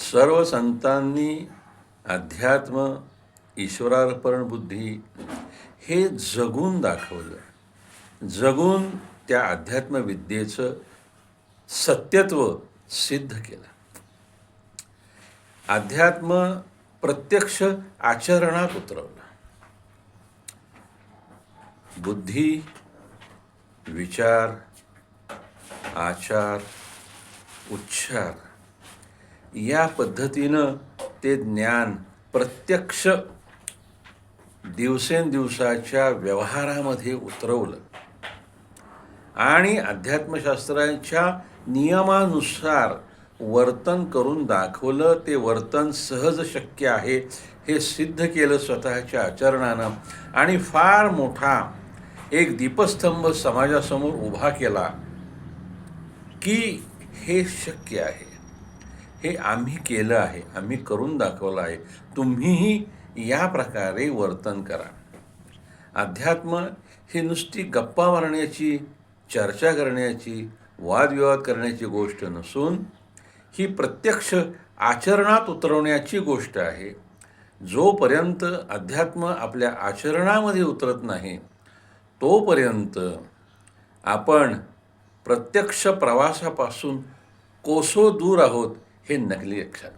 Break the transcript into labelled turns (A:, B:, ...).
A: सर्व संतांनी अध्यात्म ईश्वरार्पण बुद्धी हे जगून दाखवलं. जगून त्या अध्यात्मविद्येचं सत्यत्व सिद्ध केलं. अध्यात्म प्रत्यक्ष आचरणात उतरवलं. बुद्धी विचार आचार उच्चार या पद्धतीनं ते ज्ञान प्रत्यक्ष दिवसेंदिवसाच्या व्यवहारामध्ये उतरवलं. आणि अध्यात्मशास्त्राच्या नियमानुसार वर्तन करून दाखवलं ते वर्तन सहज शक्य आहे हे सिद्ध केलं स्वतःच्या आचरणानं. आणि फार मोठा एक दीपस्तंभ समाजासमोर उभा केला की हे शक्य आहे. हे आम्ही केलं आहे आम्ही करून दाखवलं आहे. तुम्हीही या प्रकारे वर्तन करा. अध्यात्म ही नुसती गप्पा मारण्याची चर्चा करण्याची वादविवाद करण्याची गोष्ट नसून ही प्रत्यक्ष आचरणात उतरवण्याची गोष्ट आहे. जोपर्यंत अध्यात्म आपल्या आचरणामध्ये उतरत नाही तोपर्यंत आपण प्रत्यक्ष प्रवासापासून कोसो दूर आहोत إنك ليك.